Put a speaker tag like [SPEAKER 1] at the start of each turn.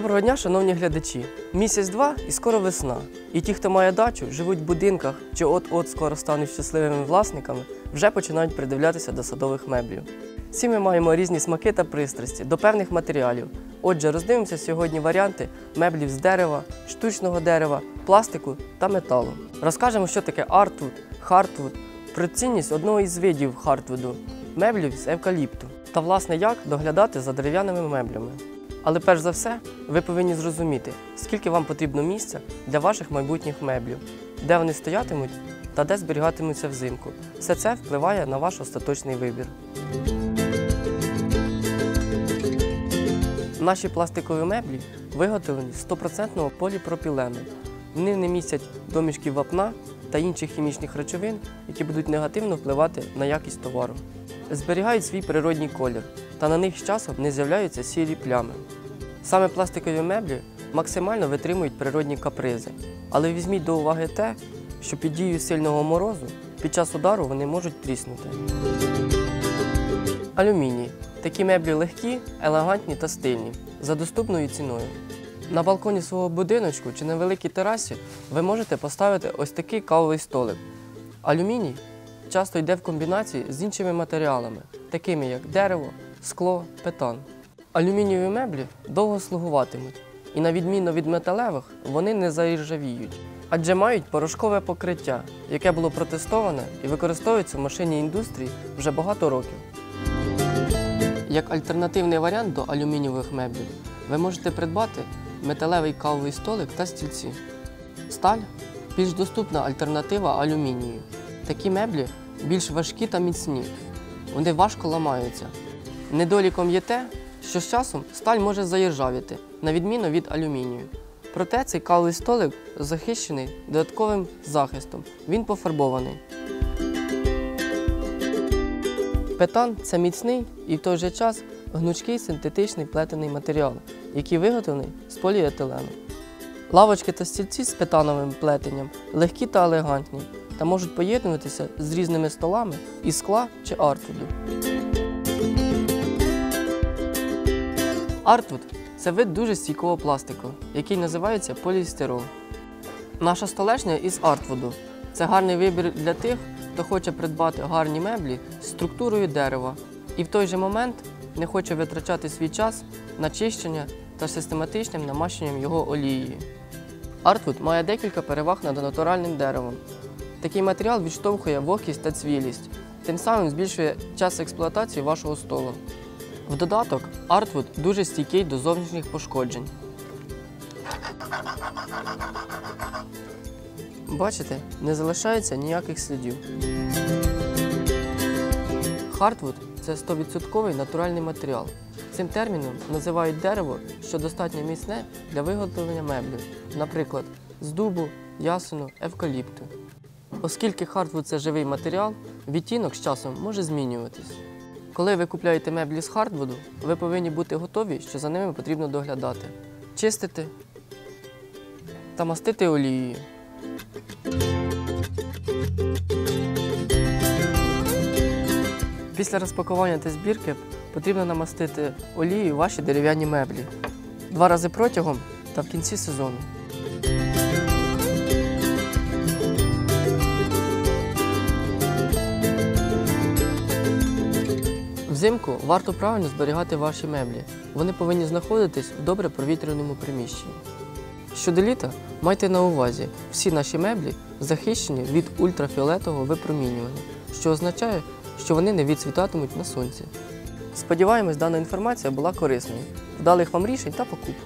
[SPEAKER 1] Доброго дня, шановні глядачі! Місяць-два і скоро весна. І ті, хто має дачу, живуть в будинках чи от-от скоро стануть щасливими власниками, вже починають придивлятися до садових меблів. Всі ми маємо різні смаки та пристрасті до певних матеріалів. Отже, роздивимося сьогодні варіанти меблів з дерева, штучного дерева, пластику та металу. Розкажемо, що таке артвуд, хартвуд, про цінність одного із видів хартвуду, меблів з евкаліпту та, власне, як доглядати за дерев'яними меблями. Але перш за все, ви повинні зрозуміти, скільки вам потрібно місця для ваших майбутніх меблів, де вони стоятимуть та де зберігатимуться взимку. Все це впливає на ваш остаточний вибір. Наші пластикові меблі виготовлені з 100% поліпропілену. Вони не містять домішків вапна та інших хімічних речовин, які будуть негативно впливати на якість товару. Зберігають свій природній колір, та на них з часом не з'являються сірі плями. Саме пластикові меблі максимально витримують природні капризи, але візьміть до уваги те, що під дією сильного морозу під час удару вони можуть тріснути. Алюміній. Такі меблі легкі, елегантні та стильні, за доступною ціною. На балконі свого будиночку чи на великій терасі ви можете поставити ось такий кавовий столик. Алюміній часто йде в комбінації з іншими матеріалами, такими як дерево, скло, петан. Алюмінієві меблі довго слугуватимуть, і на відміну від металевих, вони не заіржавіють, адже мають порошкове покриття, яке було протестоване і використовується в машинній індустрії вже багато років. Як альтернативний варіант до алюмінієвих меблів, ви можете придбати металевий кавовий столик та стільці. Сталь більш доступна альтернатива алюмінію. Такі меблі більш важкі та міцні. Вони важко ламаються. Недоліком є те, що з часом сталь може заіржавіти, на відміну від алюмінію. Проте цей кавовий столик захищений додатковим захистом. Він пофарбований. Петан це міцний і в той же час гнучкий синтетичний плетений матеріал, який виготовлений з поліетилену. Лавочки та стільці з петановим плетенням легкі та елегантні та можуть поєднуватися з різними столами із скла чи артвуду. Артвуд це вид дуже стійкого пластику, який називається поліестирол. Наша столешня із артвуду це гарний вибір для тих, хто хоче придбати гарні меблі з структурою дерева і в той же момент не хоче витрачати свій час на чищення та систематичним намащенням його олією. Артвуд має декілька переваг над натуральним деревом. Такий матеріал відштовхує вогкість та цвілість, тим самим збільшує час експлуатації вашого столу. В додаток, Артвуд дуже стійкий до зовнішніх пошкоджень. Бачите, не залишається ніяких слідів. Хартвуд це 100% натуральний матеріал. Цим терміном називають дерево, що достатньо міцне для виготовлення меблів, наприклад, з дубу, ясену, евкаліпту. Оскільки хартвуд це живий матеріал, відтінок з часом може змінюватись. Коли ви купляєте меблі з хардвуду, ви повинні бути готові, що за ними потрібно доглядати, чистити та мастити олією. Після розпакування та збірки потрібно намастити олією ваші дерев'яні меблі два рази протягом та в кінці сезону. Взимку варто правильно зберігати ваші меблі. Вони повинні знаходитись в добре провітряному приміщенні. Щодо літа, майте на увазі, всі наші меблі захищені від ультрафіолетового випромінювання, що означає, що вони не відцвітатимуть на сонці. Сподіваємось, дана інформація була корисною. Вдалих вам рішень та покупок.